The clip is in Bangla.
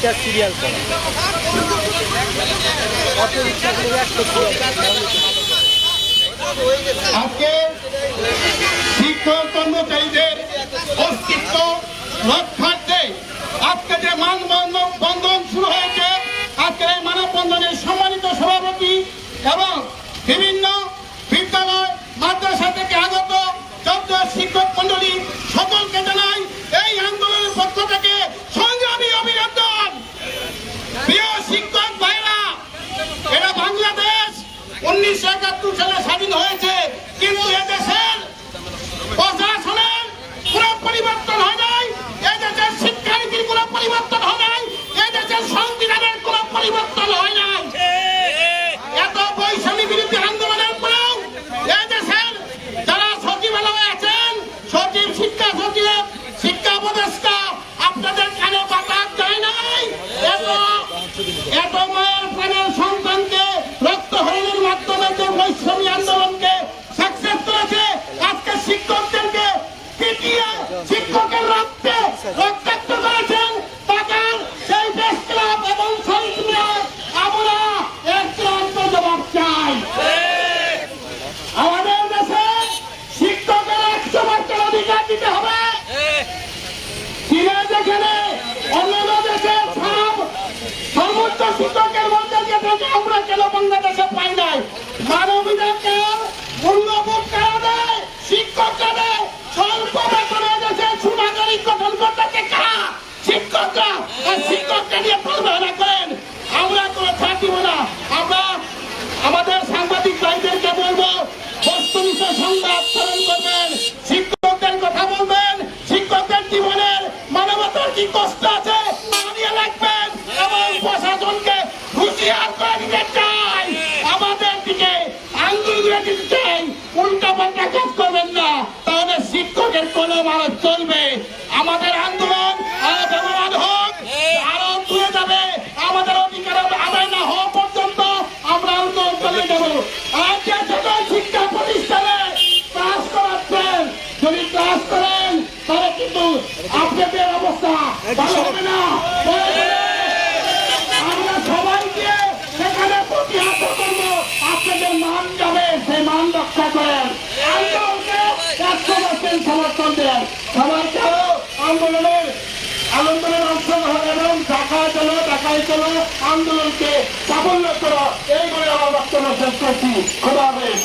একটা সিরিয়াল আজকে শিক্ষক কর্মচারীদের অস্তিত্ব রক্ষার্থে আজকে যে মানবন্ধন বন্ধন শুরু হয়েছে, আজকের এই মানববন্ধনের সম্মানিত সভাপতি এবং उन्नीस से इकहत्तर साल পাই নাই। মানবাধিকার মূল্যবোধ কারা দেয় শিক্ষকরা দেয় স্বল্প বেতনে দেশে সুনাগরিক গঠন করতেছে কারা? শিক্ষকরা। আর শিক্ষককে নিয়ে প্রতারণা করেন আমরা কোনো দিব না। আমরা আমাদের সাংবাদিক ভাইদেরকে বলব, বস্তুনিষ্ঠ সংবাদ করবেন। শিক্ষকদের কথা বলবেন। শিক্ষকদের জীবনের মানবতার কি কষ্ট আছে রাখবেন। এবং প্রশাসনকে হুঁশিয়ার করে দিতে দিতে চাই উল্টা পাল্টা কাজ করবেন না। তাহলে শিক্ষকের কোনো মানুষ চলবে। আমাদের আন্দোলন আরও ব্যবহার হোক আরও দূরে যাবে। আমাদের অধিকার আদায় না হওয়া পর্যন্ত আমরা আন্দোলন চালিয়ে যাব। আর সকল শিক্ষা প্রতিষ্ঠানে ক্লাস করাচ্ছেন যদি ক্লাস করেন তাহলে কিন্তু আপনাদের অবস্থা ভালো হবে না আমরা সবাইকে সেখানে প্রতিহত করব আপনাদের মান যাবে সেই মান রক্ষা করেন। আন্দোলনকে সমর্থন দেন। সবাইকে আন্দোলনের আন্দোলনের অংশগ্রহণ এবং ঢাকায় চলো ঢাকায় চলো, আন্দোলনকে সাফল্য করো। এই বলে আমার বক্তব্য শেষ করছি। খোদা হাফেজ।